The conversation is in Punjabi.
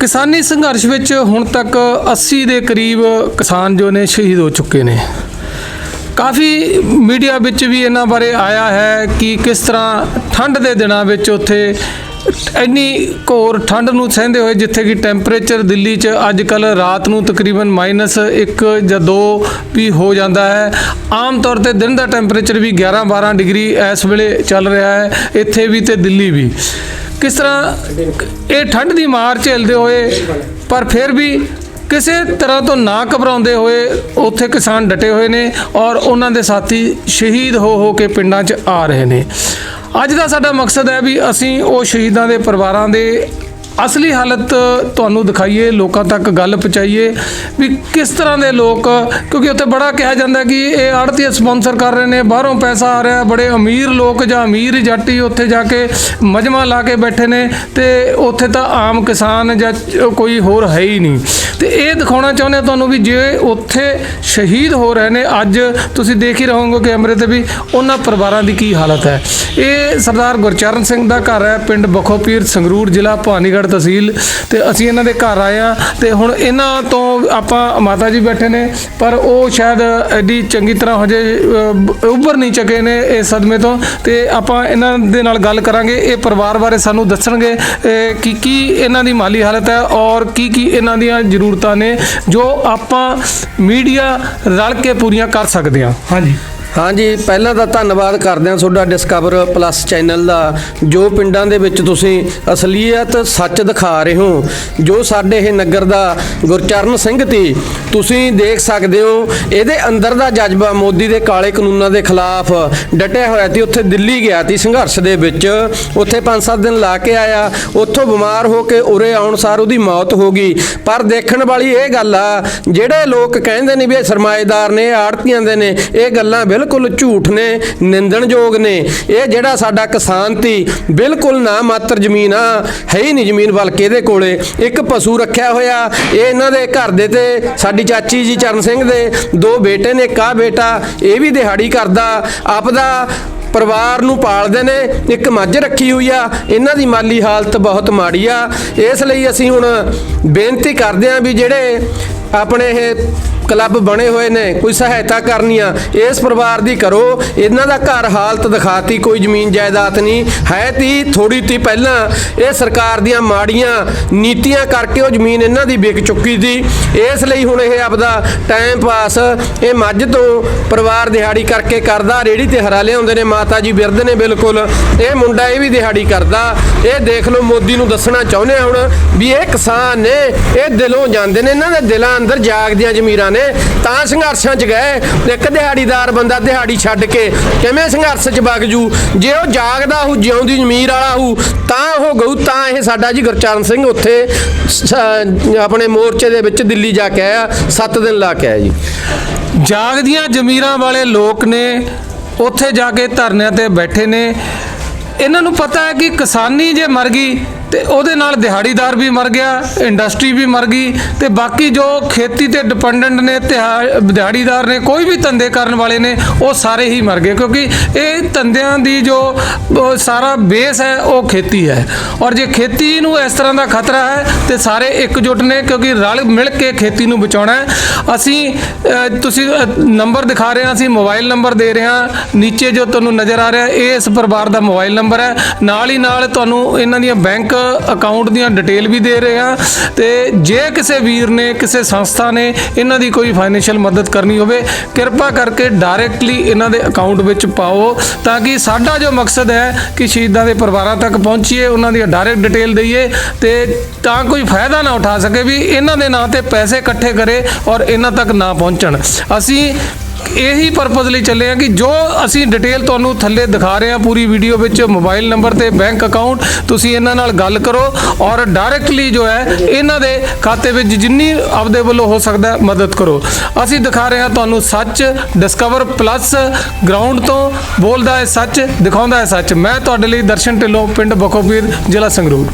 ਕਿਸਾਨੀ ਸੰਘਰਸ਼ ਵਿੱਚ ਹੁਣ ਤੱਕ 80 ਦੇ ਕਰੀਬ ਕਿਸਾਨ ਜੋ ਨੇ ਸ਼ਹੀਦ ਹੋ ਚੁੱਕੇ ਨੇ। ਕਾਫੀ ਮੀਡੀਆ ਵਿੱਚ ਵੀ ਇਹਨਾਂ ਬਾਰੇ ਆਇਆ ਹੈ ਕਿ ਕਿਸ ਤਰ੍ਹਾਂ ਠੰਡ ਦੇ ਦਿਨਾਂ ਵਿੱਚ ਉੱਥੇ ਇੰਨੀ ਘੋਰ ਠੰਡ ਨੂੰ ਸਹਿੰਦੇ ਹੋਏ ਜਿੱਥੇ ਕਿ ਟੈਂਪਰੇਚਰ ਦਿੱਲੀ 'ਚ ਅੱਜ ਕੱਲ ਰਾਤ ਨੂੰ ਤਕਰੀਬਨ -1 ਜਾਂ 2 ਵੀ ਹੋ ਜਾਂਦਾ ਹੈ। ਆਮ ਤੌਰ ਤੇ ਦਿਨ ਦਾ ਟੈਂਪਰੇਚਰ ਵੀ 11-12 ਡਿਗਰੀ ਇਸ ਵੇਲੇ ਚੱਲ ਰਿਹਾ ਹੈ। ਇੱਥੇ ਵੀ ਤੇ ਦਿੱਲੀ ਵੀ। ਕਿਸ ਤਰ੍ਹਾਂ ਇਹ ਠੰਡ ਦੀ ਮਾਰ ਝੇਲਦੇ ਹੋਏ, ਪਰ ਫਿਰ ਵੀ ਕਿਸੇ ਤਰ੍ਹਾਂ ਤੋਂ ਨਾ ਘਬਰਾਉਂਦੇ ਹੋਏ ਉੱਥੇ ਕਿਸਾਨ ਡਟੇ ਹੋਏ ਨੇ ਔਰ ਉਹਨਾਂ ਦੇ ਸਾਥੀ ਸ਼ਹੀਦ ਹੋ ਹੋ ਕੇ ਪਿੰਡਾਂ 'ਚ ਆ ਰਹੇ ਨੇ। ਅੱਜ ਦਾ ਸਾਡਾ ਮਕਸਦ ਹੈ ਵੀ ਅਸੀਂ ਉਹ ਸ਼ਹੀਦਾਂ ਦੇ ਪਰਿਵਾਰਾਂ ਦੇ ਅਸਲੀ ਹਾਲਤ ਤੁਹਾਨੂੰ ਦਿਖਾਈਏ, ਲੋਕਾਂ ਤੱਕ ਗੱਲ ਪਹੁੰਚਾਈਏ ਵੀ ਕਿਸ ਤਰ੍ਹਾਂ ਦੇ ਲੋਕ, ਕਿਉਂਕਿ ਉੱਥੇ ਬੜਾ ਕਿਹਾ ਜਾਂਦਾ ਕਿ ਇਹ ਆੜਤੀ ਸਪਾਂਸਰ ਕਰ ਰਹੇ ਨੇ, ਬਾਹਰੋਂ ਪੈਸਾ ਆ ਰਿਹਾ, ਬੜੇ ਅਮੀਰ ਲੋਕ ਜਾਂ ਅਮੀਰ ਜਾਟੀ ਉੱਥੇ ਜਾ ਕੇ ਮਜਮਾ ਲਾ ਕੇ ਬੈਠੇ ਨੇ ਤੇ ਉੱਥੇ ਤਾਂ ਆਮ ਕਿਸਾਨ ਜਾਂ ਕੋਈ ਹੋਰ ਹੈ ਹੀ ਨਹੀਂ। ਤੇ ਇਹ ਦਿਖਾਉਣਾ ਚਾਹੁੰਦੇ ਹਾਂ ਤੁਹਾਨੂੰ ਵੀ ਜੇ ਉੱਥੇ ਸ਼ਹੀਦ ਹੋ ਰਹੇ ਨੇ ਅੱਜ ਤੁਸੀਂ ਦੇਖ ਹੀ ਰਹੋਗੇ ਕੈਮਰੇ ਤੇ ਵੀ ਉਹਨਾਂ ਪਰਿਵਾਰਾਂ ਦੀ ਕੀ ਹਾਲਤ ਹੈ। ਇਹ ਸਰਦਾਰ ਗੁਰਚਰਨ ਸਿੰਘ ਦਾ ਘਰ ਹੈ ਪਿੰਡ ਬਖੋਪੀਰ ਸੰਗਰੂਰ ਜ਼ਿਲ੍ਹਾ ਭਵਾਨੀਗੜ੍ਹ ਤਹਿਸੀਲ ਤੇ ਅਸੀਂ ਇਹਨਾਂ ਦੇ ਘਰ ਆਏ ਆ ਤੇ ਹੁਣ ਇਹਨਾਂ ਤੋਂ ਆਪਾਂ ਮਾਤਾ ਜੀ ਬੈਠੇ ਨੇ ਪਰ ਉਹ ਸ਼ਾਇਦ ਐਡੀ ਚੰਗੀ ਤਰ੍ਹਾਂ ਹਜੇ ਅਹ, ਉੱਭਰ ਨਹੀਂ ਚੱਕੇ ਨੇ ਇਸ ਸਦਮੇ ਤੋਂ ਤੇ ਆਪਾਂ ਇਹਨਾਂ ਦੇ ਨਾਲ ਗੱਲ ਕਰਾਂਗੇ ਇਹ ਪਰਿਵਾਰ ਬਾਰੇ ਸਾਨੂੰ ਦੱਸਣਗੇ ਕਿ ਕੀ ਇਹਨਾਂ ਦੀ ਮਾਲੀ ਹਾਲਤ ਹੈ ਔਰ ਕੀ ਕੀ ਇਹਨਾਂ ਦੀਆਂ ਜ਼ਰੂਰ ਜ਼ਰੂਰਤਾਂ ਨੇ ਜੋ ਆਪਾਂ ਮੀਡੀਆ ਰਲ ਕੇ ਪੂਰੀਆਂ ਕਰ ਸਕਦੇ ਹਾਂ ਹਾਂਜੀ। ਹਾਂਜੀ, ਪਹਿਲਾਂ ਤਾਂ ਧੰਨਵਾਦ ਕਰਦੇ ਹਾਂ ਤੁਹਾਡਾ ਡਿਸਕਵਰ ਪਲੱਸ ਚੈਨਲ ਦਾ, ਜੋ ਪਿੰਡਾਂ ਦੇ ਵਿੱਚ ਤੁਸੀਂ ਅਸਲੀਅਤ ਸੱਚ ਦਿਖਾ ਰਹੇ ਹੋ, ਜੋ ਸਾਡੇ ਇਹ ਨਗਰ ਦਾ ਗੁਰਚਰਨ ਸਿੰਘ ਤੀ। ਤੁਸੀਂ ਦੇਖ ਸਕਦੇ ਹੋ, ਇਹਦੇ ਅੰਦਰ ਦਾ ਜਜ਼ਬਾ ਮੋਦੀ ਦੇ ਕਾਲੇ ਕਾਨੂੰਨਾਂ ਦੇ ਖਿਲਾਫ ਡਟਿਆ ਹੋਇਆ ਸੀ ਉੱਥੇ ਦਿੱਲੀ ਗਿਆ ਸੀ ਸੰਘਰਸ਼ ਦੇ ਵਿੱਚ। ਉੱਥੇ 5-7 ਦਿਨ ਲਾ ਕੇ ਆਇਆ, ਉੱਥੋਂ ਬਿਮਾਰ ਹੋ ਕੇ ਉਰੇ ਆਉਣ ਸਾਰ ਉਹਦੀ ਮੌਤ ਹੋ ਗਈ। ਪਰ ਦੇਖਣ ਵਾਲੀ ਇਹ ਗੱਲ ਆ, ਜਿਹੜੇ ਲੋਕ ਕਹਿੰਦੇ ਨੇ ਵੀ ਇਹ ਸਰਮਾਏਦਾਰ ਨੇ, ਆੜਤੀਆਂ ਦੇ ਨੇ, ਇਹ ਗੱਲਾਂ ਬਿਲਕੁਲ ਬਿਲਕੁਲ ਝੂਠ ਨੇ, ਨਿੰਦਣਯੋਗ ਨੇ। ਇਹ ਜਿਹੜਾ ਸਾਡਾ ਕਿਸਾਨ ਤੀ ਬਿਲਕੁਲ ਨਾ ਮਾਤਰ ਜ਼ਮੀਨ ਆ, ਹੈ ਹੀ ਨਹੀਂ ਜ਼ਮੀਨ ਬਲਕਿ ਇਹਦੇ ਕੋਲੇ। ਇੱਕ ਪਸ਼ੂ ਰੱਖਿਆ ਹੋਇਆ, ਇਹ ਇਹਨਾਂ ਦੇ ਘਰ ਦੇ ਤੇ, ਸਾਡੀ ਚਾਚੀ ਜੀ ਚਰਨ ਸਿੰਘ ਦੇ ਦੋ ਬੇਟੇ ਨੇ, ਇੱਕ ਬੇਟਾ, ਇਹ ਵੀ ਦਿਹਾੜੀ ਕਰਦਾ, ਆਪਦਾ ਪਰਿਵਾਰ ਨੂੰ ਪਾਲਦੇ ਨੇ, ਇੱਕ ਮੱਝ ਰੱਖੀ ਹੋਈ ਆ, ਇਹਨਾਂ ਦੀ ਮਾਲੀ ਹਾਲਤ ਬਹੁਤ ਮਾੜੀ ਆ। ਇਸ ਲਈ ਅਸੀਂ ਹੁਣ ਬੇਨਤੀ ਕਰਦੇ ਆਂ ਵੀ ਜਿਹੜੇ ਆਪਣੇ ਇਹ ਕਲੱਬ ਬਣੇ ਹੋਏ ਨੇ, ਕੋਈ ਸਹਾਇਤਾ ਕਰਨੀ ਆ ਇਸ ਪਰਿਵਾਰ ਦੀ ਕਰੋ। ਇਹਨਾਂ ਦਾ ਘਰ ਹਾਲਤ ਦਿਖਾਤੀ, ਕੋਈ ਜ਼ਮੀਨ ਜਾਇਦਾਦ ਨਹੀਂ। ਹੈ ਤੀ ਥੋੜੀ ਤੀ ਪਹਿਲਾਂ ਇਹ ਸਰਕਾਰ ਦੀਆਂ ਮਾੜੀਆਂ ਨੀਤੀਆਂ ਕਰਕੇ ਉਹ ਜ਼ਮੀਨ ਇਹਨਾਂ ਦੀ ਵਿਕ ਚੁੱਕੀ ਸੀ। ਇਸ ਲਈ ਹੁਣ ਇਹ ਆਪਦਾ ਟਾਈਮ ਪਾਸ ਇਹ ਮੱਝ ਤੋਂ ਪਰਿਵਾਰ ਦਿਹਾੜੀ ਕਰਕੇ ਕਰਦਾ, ਰੇੜੀ ਤੇ ਹਰਾ ਲਿਆਉਂਦੇ ਨੇ, ਮਾਤਾ ਜੀ ਬਿਰਧ ਨੇ ਬਿਲਕੁਲ। ਇਹ ਮੁੰਡਾ ਇਹ ਵੀ ਦਿਹਾੜੀ ਕਰਦਾ। ਇਹ ਦੇਖ ਲਓ, ਮੋਦੀ ਨੂੰ ਦੱਸਣਾ ਚਾਹੁੰਦੇ ਆ ਹੁਣ ਵੀ ਇਹ ਕਿਸਾਨ ਨੇ, ਇਹ ਦਿਲੋਂ ਜਾਂਦੇ ਨੇ, ਇਹਨਾਂ ਦੇ ਦਿਲਾਂ ਅੰਦਰ ਜਾਗਦੀਆਂ ਜ਼ਮੀਰਾਂ ਨੇ, ਤਾਂ ਸੰਘਰਸ਼ਾਂ 'ਚ ਗਏ। ਇੱਕ ਦਿਹਾੜੀਦਾਰ ਬੰਦਾ ਦਿਹਾੜੀ ਛੱਡ ਕੇ ਕਿਵੇਂ ਸੰਘਰਸ਼ 'ਚ ਵਗ ਜੂ? ਜੇ ਉਹ ਜਾਗਦਾ ਹੂ ਜਿਉਂਦੀ ਜ਼ਮੀਰ ਵਾਲਾ ਹੂ ਤਾਂ ਉਹ ਗਊ, ਤਾਂ ਇਹ ਸਾਡਾ ਜੀ ਗੁਰਚਰਨ ਸਿੰਘ ਉੱਥੇ ਆਪਣੇ ਮੋਰਚੇ ਦੇ ਵਿੱਚ ਦਿੱਲੀ ਜਾ ਕੇ ਆਇਆ 7 ਦਿਨ ਲਾ ਕੇ ਆਇਆ ਜੀ। ਜਾਗਦੀਆਂ ਜ਼ਮੀਰਾਂ ਵਾਲੇ ਲੋਕ ਨੇ, ਉੱਥੇ ਜਾ ਕੇ ਧਰਨਿਆਂ ਤੇ ਬੈਠੇ ਨੇ। ਇਹਨਾਂ ਨੂੰ ਪਤਾ ਹੈ ਕਿ ਕਿਸਾਨੀ ਜੇ ਮਰ ਗਈ ਤੇ ਉਹਦੇ ਨਾਲ ਦਿਹਾੜੀਦਾਰ ਵੀ ਮਰ ਗਿਆ ਇੰਡਸਟਰੀ ਵੀ ਮਰ ਗਈ ਤੇ ਬਾਕੀ ਜੋ ਖੇਤੀ ਤੇ ਡਿਪੈਂਡੈਂਟ ਨੇ ਤਿਹਾ- ਦਿਹਾੜੀਦਾਰ ਨੇ, ਕੋਈ ਵੀ ਧੰਦੇ ਕਰਨ ਵਾਲੇ ਨੇ, ਉਹ ਸਾਰੇ ਹੀ ਮਰ ਗਏ ਕਿਉਂਕਿ ਇਹ ਧੰਦਿਆਂ ਦੀ ਜੋ ਸਾਰਾ ਬੇਸ ਹੈ, ਉਹ ਖੇਤੀ ਹੈ। ਔਰ ਜੇ ਖੇਤੀ ਨੂੰ ਇਸ ਤਰ੍ਹਾਂ ਦਾ ਖਤਰਾ ਹੈ, ਤੇ ਸਾਰੇ ਇਕਜੁੱਟ ਨੇ ਕਿਉਂਕਿ ਰਲ ਮਿਲ ਕੇ ਖੇਤੀ ਨੂੰ ਬਚਾਉਣਾ ਹੈ। ਅਸੀਂ ਤੁਸੀਂ ਨੰਬਰ ਦਿਖਾ ਰਹੇ ਹਾਂ, ਅਸੀਂ ਮੋਬਾਈਲ ਨੰਬਰ ਦੇ ਰਹੇ ਹਾਂ, ਨੀਚੇ ਜੋ ਤੁਹਾਨੂੰ ਨਜ਼ਰ ਆ ਰਿਹਾ, ਇਹ ਇਸ ਪਰਿਵਾਰ ਦਾ ਮੋਬਾਈਲ ਨੰਬਰ ਹੈ। ਨਾਲ ਹੀ ਨਾਲ ਤੁਹਾਨੂੰ ਇਹਨਾਂ ਦੀਆਂ ਬੈਂਕ ਅਕਾਊਂਟ ਦੀਆਂ ਡਿਟੇਲ ਵੀ ਦੇ ਰਹੇ ਹਾਂ ਤੇ ਜੇ ਕਿਸੇ ਵੀਰ ਨੇ, ਕਿਸੇ ਸੰਸਥਾ ਨੇ ਇਹਨਾਂ ਦੀ ਕੋਈ ਫਾਈਨੈਂਸ਼ੀਅਲ ਮਦਦ ਕਰਨੀ ਹੋਵੇ, ਕਿਰਪਾ ਕਰਕੇ ਡਾਇਰੈਕਟਲੀ ਇਹਨਾਂ ਦੇ ਅਕਾਊਂਟ ਵਿੱਚ ਪਾਓ ਤਾਂ ਕਿ ਸਾਡਾ ਜੋ ਮਕਸਦ ਹੈ ਕਿ ਸ਼ਹੀਦਾਂ ਦੇ ਪਰਿਵਾਰਾਂ ਤੱਕ ਪਹੁੰਚੀਏ, ਉਹਨਾਂ ਦੀ ਡਾਇਰੈਕਟ ਡਿਟੇਲ ਦਈਏ ਤੇ ਤਾਂ ਕੋਈ ਫਾਇਦਾ ਨਾ ਉਠਾ ਸਕੇ ਵੀ ਇਹਨਾਂ ਦੇ ਨਾਂ ਤੇ ਪੈਸੇ ਇਕੱਠੇ ਕਰੇ ਔਰ ਇਹਨਾਂ ਤੱਕ ਨਾ ਪਹੁੰਚਣ। ਅਸੀਂ ਇਹੀ ਪਰਪਸ ਲਈ ਚੱਲੇ ਆ ਕਿ ਜੋ ਅਸੀਂ ਡਿਟੇਲ ਤੁਹਾਨੂੰ ਥੱਲੇ ਦਿਖਾ ਰਹੇ ਹਾਂ ਪੂਰੀ ਵੀਡੀਓ ਵਿੱਚ ਮੋਬਾਈਲ ਨੰਬਰ ਤੇ ਬੈਂਕ ਅਕਾਊਂਟ ਤੁਸੀਂ ਇਹਨਾਂ ਨਾਲ ਗੱਲ ਕਰੋ ਔਰ ਡਾਇਰੈਕਟਲੀ ਜੋ ਹੈ, ਇਹਨਾਂ ਦੇ ਖਾਤੇ ਵਿੱਚ ਜਿੰਨੀ ਆਪਦੇ ਵੱਲੋਂ ਹੋ ਸਕਦਾ ਮਦਦ ਕਰੋ। ਅਸੀਂ ਦਿਖਾ ਰਹੇ ਹਾਂ ਤੁਹਾਨੂੰ ਸੱਚ ਡਿਸਕਵਰ ਪਲੱਸ ਗਰਾਊਂਡ ਤੋਂ ਬੋਲਦਾ ਹੈ ਸੱਚ, ਦਿਖਾਉਂਦਾ ਹੈ ਸੱਚ। ਮੈਂ ਤੁਹਾਡੇ ਲਈ ਦਰਸ਼ਨ ਢਿੱਲੋਂ, ਪਿੰਡ ਬਖੋਪੀਰ ਜ਼ਿਲ੍ਹਾ ਸੰਗਰੂਰ।